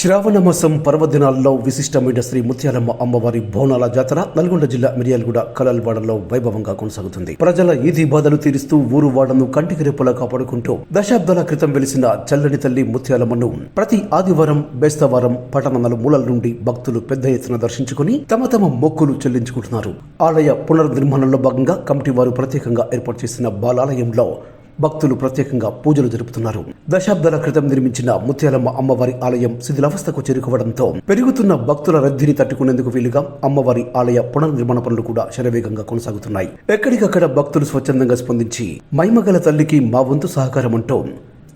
శ్రావణ మాసం పర్వదినాల్లో విశిష్టమైన శ్రీ ముత్యాలమ్మ అమ్మవారి బోనాల జాతర నల్గొండ జిల్లా మిర్యాలగూడ కలల్వాడలో వైభవంగా కొనసాగుతుంది. ప్రజల ఈది బాధలు తీరుస్తూ ఊరు వాడను కంటికి రెప్పలా కాపాడుకుంటూ దశాబ్దాల క్రితం వెలిసిన చల్లని తల్లి ముత్యాలమ్మను ప్రతి ఆదివారం బేస్తవారం పట్టణ మూలల నుండి భక్తులు పెద్ద ఎత్తున దర్శించుకుని తమ తమ మొక్కులు చెల్లించుకుంటున్నారు. ఆలయ పునర్నిర్మాణంలో భాగంగా కమిటీ వారు ప్రత్యేకంగా ఏర్పాటు చేసిన బాలాలయంలో భక్తులు ప్రత్యేకంగా పూజలు జరుపుతున్నారు. దశాబ్దాల క్రితం నిర్మించిన ముత్యాలమ్మ అమ్మవారి ఆలయం శిథిలావస్థకు చేరుకోవడంతో పెరుగుతున్న భక్తుల రద్దీని తట్టుకునేందుకు వీలుగా అమ్మవారి ఆలయ పునర్నిర్మాణ పనులు కూడా శరవేగంగా కొనసాగుతున్నాయి. ఎక్కడికక్కడ భక్తులు స్వచ్ఛందంగా స్పందించి మైమగల తల్లికి మా వంతు సహకారం అంటూ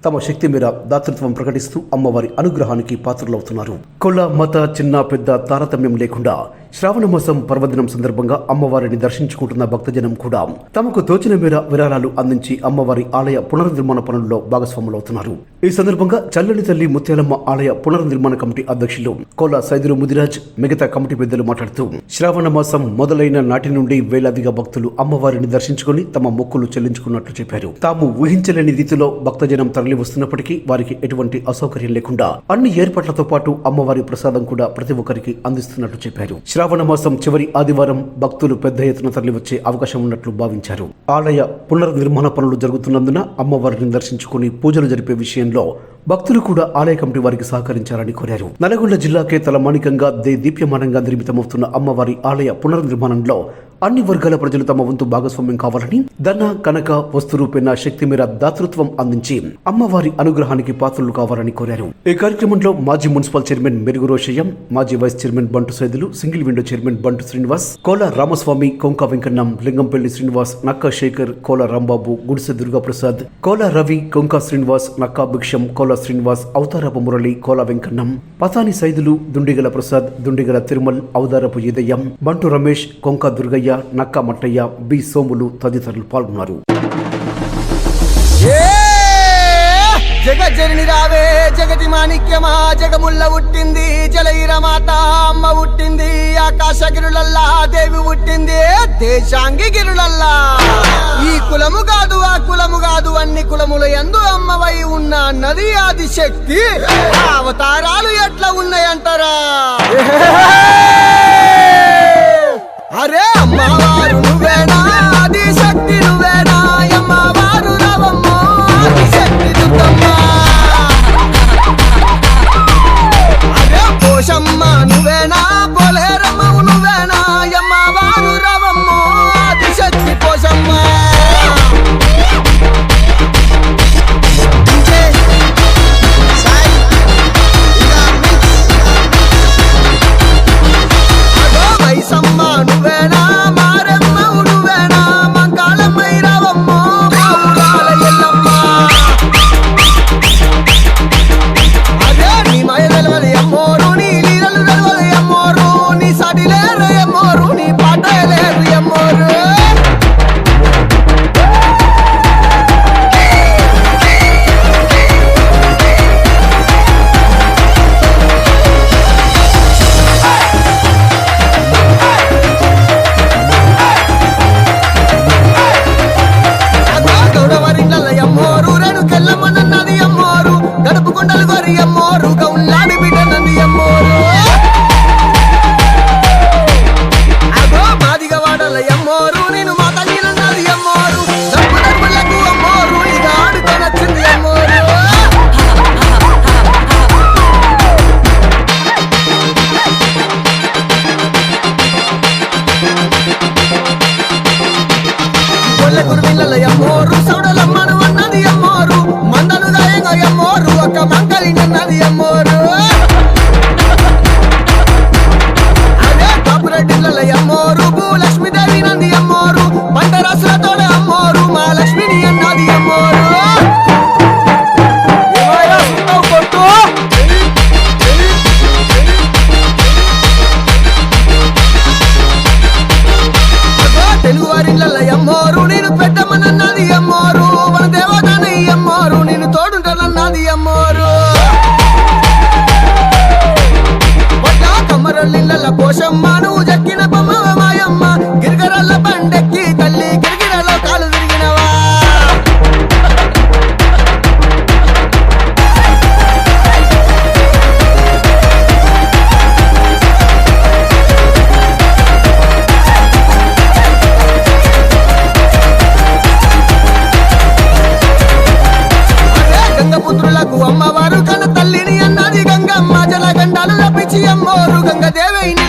తమ శక్తి మేర దాతృత్వం ప్రకటిస్తూ అమ్మవారి అనుగ్రహానికి పాత్రలవుతున్నారు. కుల మత చిన్న పెద్ద తారతమ్యం లేకుండా శ్రావణమాసం పర్వదినం సందర్భంగా అమ్మవారిని దర్శించుకుంటున్న భక్తజనం కూడా తమకు తోచిన మేర విరాళాలు అందించి అమ్మవారి ఆలయ పునర్నిర్మాణ పనుల్లో భాగస్వాములవుతున్నారు. ఈ సందర్భంగా చల్లని తల్లి ముత్యాలమ్మ ఆలయ పునర్నిర్మాణ కమిటీ అధ్యక్షులు కోల సైదులు ముదిరాజ్ మిగతా కమిటీ పెద్దలు మాట్లాడుతూ శ్రావణ మాసం మొదలైన నాటి నుండి వేలాదిగా భక్తులు అమ్మవారిని దర్శించుకుని తమ మొక్కులు చెల్లించుకున్నట్లు చెప్పారు. తాము ఊహించలేని రీతిలో భక్తజనం తరలి వస్తున్నప్పటికీ వారికి ఎటువంటి అసౌకర్యం లేకుండా అన్ని ఏర్పాట్లతో పాటు అమ్మవారి ప్రసాదం కూడా ప్రతి ఒక్కరికి అందిస్తున్నట్లు చెప్పారు. శ్రావణ మాసం చివరి ఆదివారం భక్తులు పెద్ద ఎత్తున తరలివచ్చే అవకాశం ఉన్నట్లు భావించారు. ఆలయ పునర్నిర్మాణ పనులు జరుగుతున్నందున అమ్మవారిని దర్శించుకుని పూజలు జరిపే విషయంలో భక్తులు కూడా ఆలయ కమిటీ వారికి సహకరించాలని కోరారు. నల్గొండ జిల్లాకే తలమానికంగా దే దీప్యమానంగా నిర్మితమవుతున్న అమ్మవారి ఆలయ పునర్నిర్మాణంలో అన్ని వర్గాల ప్రజలు తమ వంతు భాగస్వామ్యం కావాలని ధన కనక వస్తు రూపేణ శక్తి మేర దాతృత్వం అందించి అమ్మవారి అనుగ్రహానికి పాత్రలు కావాలని కోరారు. ఈ కార్యక్రమంలో మాజీ మున్సిపల్ చైర్మన్ మెరుగు రోషయ్యం మాజీ వైస్ చైర్మన్ బంటు సైదులు సింగిల్ విండో చైర్మన్ బంటు శ్రీనివాస్ కోల రామస్వామి కొంక వెంకన్నం లింగంపల్లి శ్రీనివాస్ నక్క శేఖర్ కోల రాంబాబు గుడిసె దుర్గాప్రసాద్ కోల రవి కొంక శ్రీనివాస్ నక్కా భిక్షం కోల శ్రీనివాస్ అవతారపు మురళి కోల వెంకన్నం పతాని సైదులు దుండిగల ప్రసాద్ దుండిగల తిరుమల్ అవతారపు ఈదయ్యం బంటు రమేష్ కొంక దుర్గయ్య నక్క మట్టయ్య బి. సోములు తదితరులు పాల్గొన్నారు. జగ జరిని రావే జగతి మాణిక్యమా జగముల్ల ఉట్టింది జలయిర మాత అమ్మ ఉట్టింది ఆకాశ గిరులల్లా దేవి ఉట్టింది దేశాంగి గిరులల్లా. ఈ కులము కాదు ఆ కులము కాదు అన్ని కులముల ఎందు అమ్మవై ఉన్న నది ఆది శక్తి అవతారాలు ఎట్లా ఉన్నాయంటారా? అరే! గిరిగిరల కోశమ్మ నువ్వు జక్కిన బొమ్మ మాయమ్మ. గిరిగరల్ల బండెక్కి తల్లి గిరిగిరలో కాలు తిరిగినవా గంగపుత్రులకు అమ్మవారు i'm gonna get ganga devi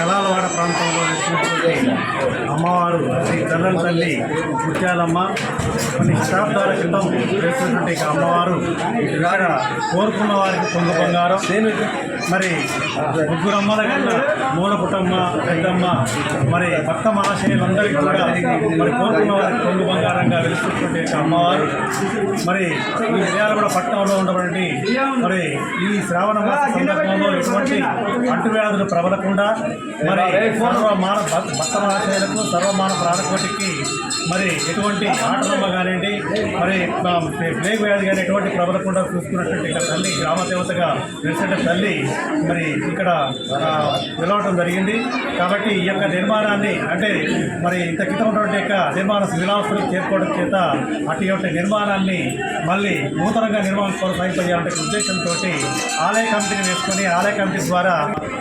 కళాలవాడ ప్రాంతంలో వచ్చినటువంటి అమ్మవారు శ్రీ తల్లం తల్లి ముత్యాలమ్మ కొన్ని శతాబ్దాల క్రితం చేసినటువంటి అమ్మవారు ఇక్కడ కోరుకున్న వారికి కొంత బంగారం. మరి ముగ్గురు అమ్మల కన్నా మూల పుట్టమ్మ పెద్దమ్మ మరి భక్త మహాశయులందరికీ కూడా మరి కోరుకున్న వారికి పొంగు బంగారంగా వెలుస్తున్నటువంటి ఈ అమ్మవారు. మరి ఈ మిర్యాలగూడ పట్టణంలో ఉన్నటువంటి మరి ఈ శ్రావణ మాస సందర్భంలో ఎటువంటి అంటువ్యాధులు ప్రబలకుండా మరి మాన భక్త మహాశయులకు సర్వమాన ప్రాణకోటికి మరి ఎటువంటి ఆటలమ్మ కానివ్వండి మరి ప్లేగ్ వ్యాధి కానీ ఎటువంటి ప్రబలకుండా చూసుకున్నటువంటి తల్లి గ్రామ దేవతగా వెలిసిన తల్లి మరి ఇక్కడ ఆ, జరిగింది. కాబట్టి ఈ యొక్క నిర్మాణాన్ని అంటే మరి ఇంత క్రితం ఉన్నటువంటి యొక్క నిర్మాణ శిలాస్తులకు చేరుకోవడం చేత అటువంటి నిర్మాణాన్ని మళ్ళీ నూతనంగా నిర్మాణం కొనసాగించాలంటే ఉద్దేశంతో ఆలయ కమిటీని వేసుకొని ఆలయ కమిటీ ద్వారా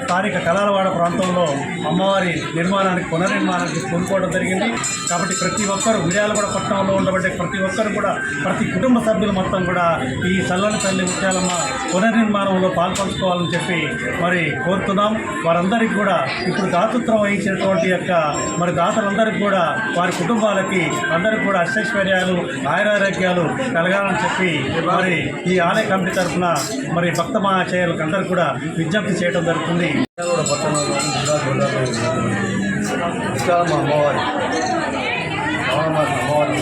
స్థానిక కళాలవాడ ప్రాంతంలో అమ్మవారి నిర్మాణానికి పునర్నిర్మాణానికి కోరుకోవడం జరిగింది. కాబట్టి ప్రతి ఒక్కరు మిర్యాలగూడ పట్టణంలో ఉండబట్టే ప్రతి ఒక్కరు కూడా ప్రతి కుటుంబ సభ్యులు మొత్తం కూడా ఈ చల్లని తల్లి ముత్యాలమ్మ పునర్నిర్మాణంలో పాల్పంచుకోవాలని చెప్పి మరి కోరుతున్నాం వారందరికీ కూడా ఇప్పుడు దాతృత్వం వహించినటువంటి యొక్క మరి దాతలందరికీ కూడా వారి కుటుంబాలకి అందరికీ కూడా అష్టైశ్వర్యాలు ఆయురారోగ్యాలు కలగాలని చెప్పి మరి ఈ ఆలయ కమిటీ తరఫున మరి భక్త మహాశయాలకు అందరికీ కూడా విజ్ఞప్తి చేయడం జరుగుతుంది అమ్మవారి అమ్మవారి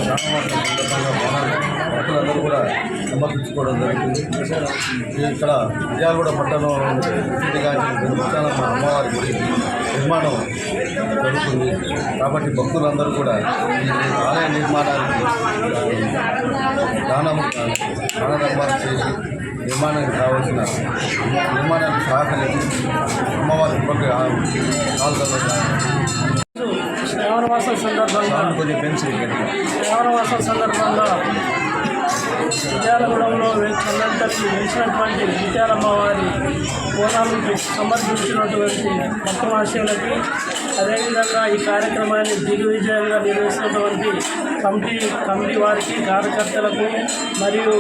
సందర్భంగా భక్తులందరూ కూడా సమర్పించుకోవడం జరుగుతుంది ఇక్కడ ప్రసిద్ధిగాంచిన విశాలమ్మ అమ్మవారి గుడి నిర్మాణం జరుగుతుంది. కాబట్టి భక్తులందరూ కూడా ఈ ఆలయ నిర్మాణానికి దానం దానధర్మాలు చేసి నిర్మాణానికి కావాల్సిన నిర్మాణానికి సహకరించి అమ్మవారి కృపకి కాలుగల్లో శ్రావణమాసం సందర్భంగా కొద్దిగా పెన్సిల్ గట్టిగా శ్రావణమాసం సందర్భంగా విద్యాలగూడెంలో చందంతటి వేసినటువంటి విద్యాలమ్మ వారి సమర్పించినటువంటి భక్త అదేవిధంగా ఈ కార్యక్రమాన్ని దిగ్విజయంగా నిర్వహిస్తున్నటువంటి కమిటీ కమిటీ వారికి కార్యకర్తలకు మరియు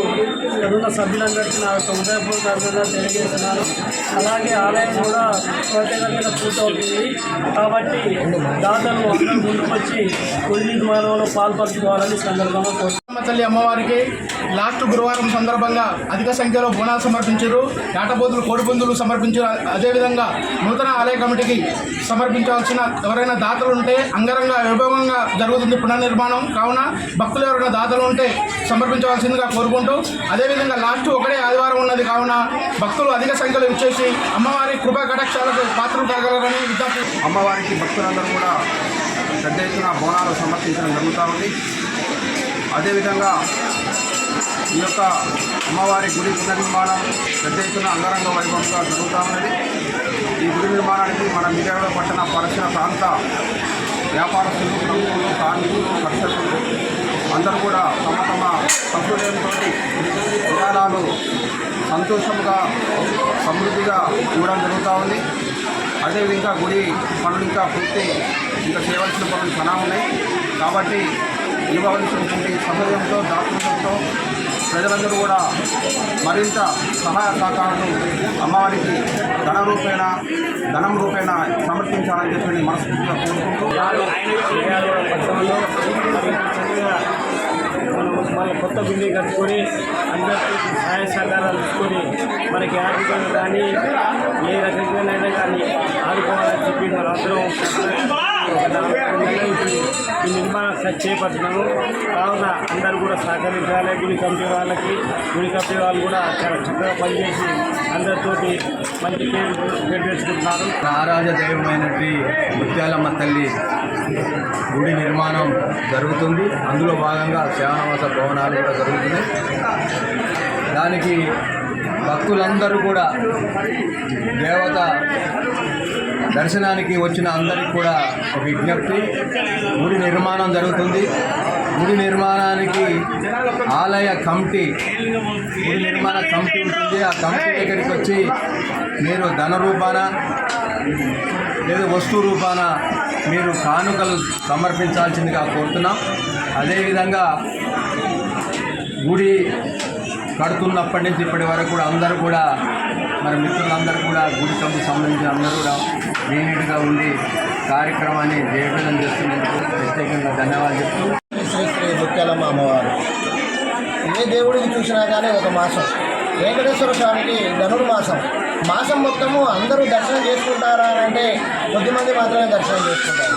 ఉన్న సభ్యులందరికీ నా యొక్క ఉదయపూర్వక తెలియజేస్తున్నాను. అలాగే ఆలయం కూడా త్వరితగతిన పూర్తవుతుంది. కాబట్టి దాతలు అందరూ ముందుకొచ్చి కుడి నిర్మాణంలో పాల్పంచుకోవాలని సందర్భంగా కోరుతున్నాను అమ్మ తల్లి అమ్మవారికి లాస్ట్ గురువారం సందర్భంగా అధిక సంఖ్యలో బోనాలు సమర్పించారు. నాటబోతులు కోడిపుందులు సమర్పించారు అదేవిధంగా నూతన ఆలయ కమిటీకి సమర్పించాల్సిన ఎవరైనా దాతలు ఉంటే అంగరంగ వైభవంగా జరుగుతుంది పునర్నిర్మాణం. కావున భక్తులు ఎవరైనా దాతలు ఉంటే సమర్పించవలసిందిగా కోరుకుంటూ అదేవిధంగా లాస్ట్ ఒకటే ఆదివారం ఉన్నది. కావున భక్తులు అధిక సంఖ్యలో ఇచ్చేసి అమ్మవారి కృపా కటాక్షాలకు పాత్ర కాగలరని విజ్ఞప్తి. అమ్మవారికి భక్తులందరూ కూడా పెద్ద ఎత్తున బోనాలు సమర్పించడం జరుగుతూ ఉంది. అదేవిధంగా ఈ యొక్క అమ్మవారి గుడి పునర్నిర్మాణం పెద్ద ఎత్తున అంగరంగ వైభవంగా జరుగుతూ ఉన్నది. ఈ గుడి నిర్మాణానికి మన మిర్యాల పట్టణ పరిసర ప్రాంత వ్యాపారస్తులు ప్రముఖులు కార్మికులు కర్షకులు అందరూ కూడా తమ తమ సౌకర్యంతో విధానాలు సంతోషంగా సమృద్ధిగా చూడడం జరుగుతూ ఉంది. అదేవిధంగా గుడి పనులు ఇంకా పూర్తి ఇంకా చేయవలసిన పనులు చాలా ఉన్నాయి. కాబట్టి ఇవ్వవలసినటువంటి సహజంతో దాతృత్వంతో ప్రజలందరూ కూడా మరింత సహాయ సహకారాలు అమ్మవారికి ధన రూపేణ ధనం రూపేణ సమర్పించాలని చెప్పి మనస్ఫూర్తిగా కోరుకుంటూ మళ్ళీ కొత్త బిల్డింగ్ కట్టుకొని అందరికీ సహాయ సహకారాలు తీసుకొని మనకి ఆర్థికంగా కానీ ఏ రకంగానైనా కానీ ఆదుకోవాలని చెప్పి మన అందరం ఒక ఈ నిర్మాణం చేపట్టినాము కావున అందరూ కూడా సహకరించాలి. గుడి కమిటీ వాళ్ళకి గుడి కమిటీ వాళ్ళు కూడా చాలా చక్కగా పనిచేసి అందరితోటి మంచి పేరు పేరు ఆరాధ దైవమైనటువంటి ముత్యాలమ్మ తల్లి గుడి నిర్మాణం జరుగుతుంది. అందులో భాగంగా శ్రావణమాస భవనాలు కూడా జరుగుతున్నాయి. దానికి భక్తులందరూ కూడా దేవత దర్శనానికి వచ్చిన అందరికి కూడా ఒక విజ్ఞప్తి. గుడి నిర్మాణం జరుగుతుంది. గుడి నిర్మాణానికి ఆలయ కమిటీ గుడి నిర్మాణ కమిటీ ఉంటుంది. ఆ కమిటీ దగ్గరికి వచ్చి మీరు ధన రూపాన లేదా వస్తు రూపాన మీరు కానుకలు సమర్పించాల్సిందిగా కోరుతున్నాం. అదేవిధంగా గుడి కడుతున్నప్పటి నుంచి ఇప్పటి వరకు కూడా అందరూ కూడా మరి మిత్రులందరూ కూడా గుడి కమిటీ సంబంధించిన అందరూ కూడా యూనిట్గా ఉండి కార్యక్రమాన్ని జయప్రదం చేస్తున్నందుకు ప్రత్యేకంగా ధన్యవాదాలు చెప్తూ శ్రీ శ్రీ ముత్యాలమ్మ అమ్మవారు. ఏ దేవుడిని చూసినా కానీ ఒక మాసం. వెంకటేశ్వర స్వామికి ధనుర్మాసం. మాసం మొత్తము అందరూ దర్శనం చేసుకుంటారా అంటే కొద్దిమంది మాత్రమే దర్శనం చేసుకుంటారు.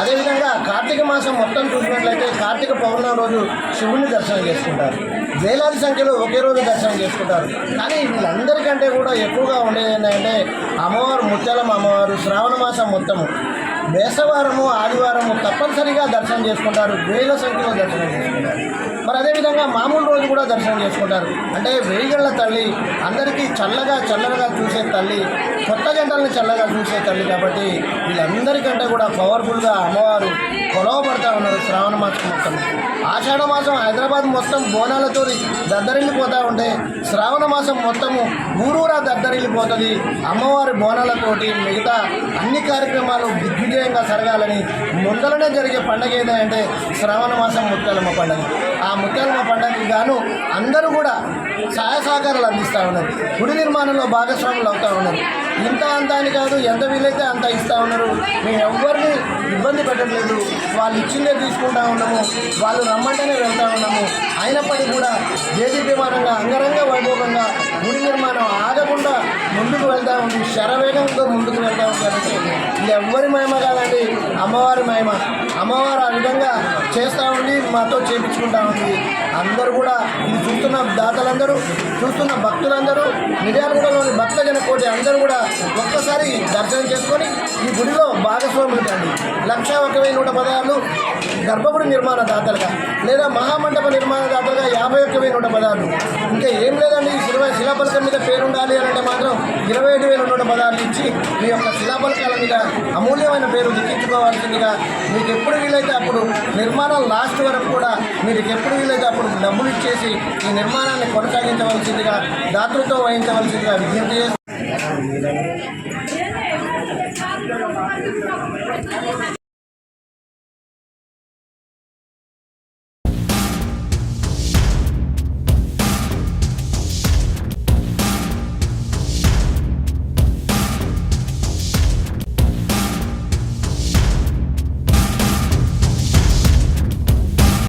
అదేవిధంగా కార్తీక మాసం మొత్తం చూసినట్లయితే కార్తీక పౌర్ణమి రోజు శివుని దర్శనం చేసుకుంటారు. వేలాది సంఖ్యలో ఒకే రోజు దర్శనం చేసుకుంటారు. కానీ వీళ్ళందరికంటే కూడా ఎక్కువగా ఉండేది ఏంటంటే అమ్మవారు ముత్యాలమ్మ అమ్మవారు శ్రావణ మాసం మొత్తము. వేసవారము ఆదివారము తప్పనిసరిగా దర్శనం చేసుకుంటారు. వేల సంఖ్యలో దర్శనం చేసుకుంటారు. మరి అదేవిధంగా మామూలు రోజు కూడా దర్శనం చేసుకుంటారు. అంటే వేయిగళ్ళ తల్లి అందరికీ చల్లగా చల్లగా చూసే తల్లి కొత్త జంటలను చల్లగా చూసే తల్లి కాబట్టి వీళ్ళందరికంటే కూడా పవర్ఫుల్గా అమ్మవారు కొలవబడతా ఉన్నారు శ్రావణ మాసం మొత్తం. ఆషాఢ మాసం హైదరాబాద్ మొత్తం బోనాలతో దద్దరిల్లిపోతూ ఉంటే శ్రావణ మాసం మొత్తము ఊరూరా దద్దరిల్లిపోతుంది. అమ్మవారి బోనాలతోటి మిగతా అన్ని కార్యక్రమాలు దిగ్విజయంగా జరగాలని ముందరనే జరిగే పండగ ఏదంటే శ్రావణ మాసం ముత్యాలమ్మ పండగ. ఆ ముత్యాలమ్మ పండగకి గాను అందరూ కూడా సహాయ సహకారాలు అందిస్తూ ఉన్నారు. గుడి నిర్మాణంలో భాగస్వాములు అవుతూ ఉన్నారు. ఇంత అంత అని కాదు ఎంత వీలైతే అంత ఇస్తూ ఉన్నారు. మేము ఎవరిని ఇబ్బంది పెట్టట్లేదు. వాళ్ళు ఇచ్చిందే తీసుకుంటా ఉన్నాము. వాళ్ళు రమ్మంటేనే వెళ్తూ ఉన్నాము. అయినప్పటికీ కూడా జేజీపీమానంగా అంగరంగ వైభవంగా గుడి నిర్మాణం ఆగకుండా ముందుకు వెళ్తూ ఉంది. శరవేగంతో ముందుకు వెళ్తా ఉంది కాబట్టి ఇది ఎవ్వరి మహిమ కాదండి అమ్మవారి మహిమ. అమ్మవారు ఆ విధంగా చేస్తూ ఉండి మాతో చేపించుకుంటా ఉంది. అందరూ కూడా ఇది చూస్తున్న దాతలందరూ చూస్తున్న భక్తులందరూ మిర్యాలగూడలోని భక్తజన కోటి అందరూ కూడా ఒక్కసారి దర్శనం చేసుకొని ఈ గుడిలో భాగస్వాములు కండి. లక్ష ఒక వెయ్యి నూట పదహారులు గర్భగుడి నిర్మాణ దాతలుగా లేదా మహామండప నిర్మాణ దాతలుగా యాభై ఒక్క వేల నూట పదహారులు ఇంకా ఏం లేదండి ఈ శిలా శిలాపలకం మీద పేరు ఉండాలి అని అంటే మాత్రం ఇరవై ఏడు వేల నూట పదహారులు ఇచ్చి మీ యొక్క శిలాపలకాల మీద అమూల్యమైన పేరు దిక్కించుకోవాల్సిందిగా మీకు ఎప్పుడు వీలైతే అప్పుడు నిర్మాణం లాస్ట్ వరకు కూడా మీరు ఎప్పుడు వీలైతే అప్పుడు డబ్బులు ఇచ్చేసి ఈ నిర్మాణాన్ని కొనసాగించవలసిందిగా దాతృత్వం వహించవలసిందిగా విజ్ఞప్తి చేసి